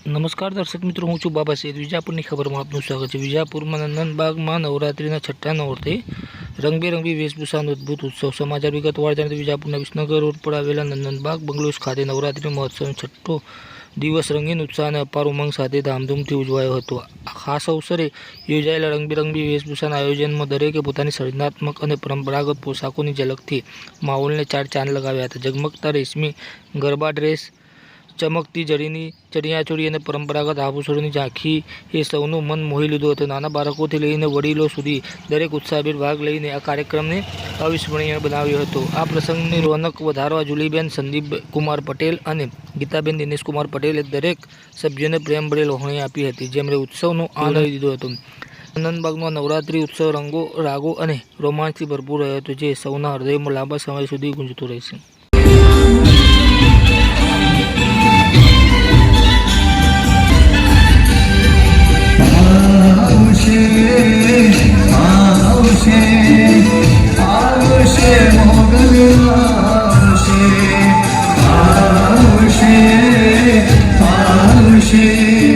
નમસ્કાર દર્શક મિત્રો, હું છું બાબા સૈદ વિજાપુરની ખબરમાં આપનું સ્વાગત છે. વિજાપુરમાં નંદનબાગમાં નવરાત્રિના છઠ્ઠા નોરતે રંગબેરંગી વેશભૂષાનો અદ્ભુત ઉત્સવ. સમાચાર વિગતવાર જાણીએ વિજાપુરના વિસનગર રોડ પર આવેલા નંદનબાગ બંગલોસ ખાતે નવરાત્રિ મહોત્સવનો છઠ્ઠો દિવસ રંગીન ઉત્સાહ અને અપાર ઉમંગ સાથે ધામધૂમથી ઉજવાયો હતો. ખાસ અવસરે યોજાયેલા રંગબેરંગી વેશભૂષાના આયોજનમાં દરેકે પોતાની સર્જનાત્મક અને પરંપરાગત પોશાકોની ઝલકથી માહોલને ચાર ચાંદ લગાવ્યા હતા. ઝગમગતા રેશમી ગરબા ડ્રેસ ચમકતી જરીની ચણિયાચોળી અને પરંપરાગત આભૂષણોની ઝાંખી એ સૌનું મન મોહી લીધું હતું. નાના બાળકોથી લઈને વડીલો સુધી દરેક ઉત્સાહભેર ભાગ લઈને આ કાર્યક્રમને અવિસ્મરણીય બનાવ્યો હતો. આ પ્રસંગની રોનક વધારવા જુલીબેન સંદીપ કુમાર પટેલ અને ગીતાબેન દિનેશ કુમાર પટેલે દરેક સભ્યોને પ્રેમભરી લોહણી આપી હતી જેમણે ઉત્સવનો આનંદ લીધો હતો. આનંદબાગનો નવરાત્રિ ઉત્સવ રંગો રાગો અને રોમાંચથી ભરપૂર રહ્યો હતો જે સૌના હૃદયમાં લાંબા સમય સુધી ગુંજતું રહેશે. মানুষের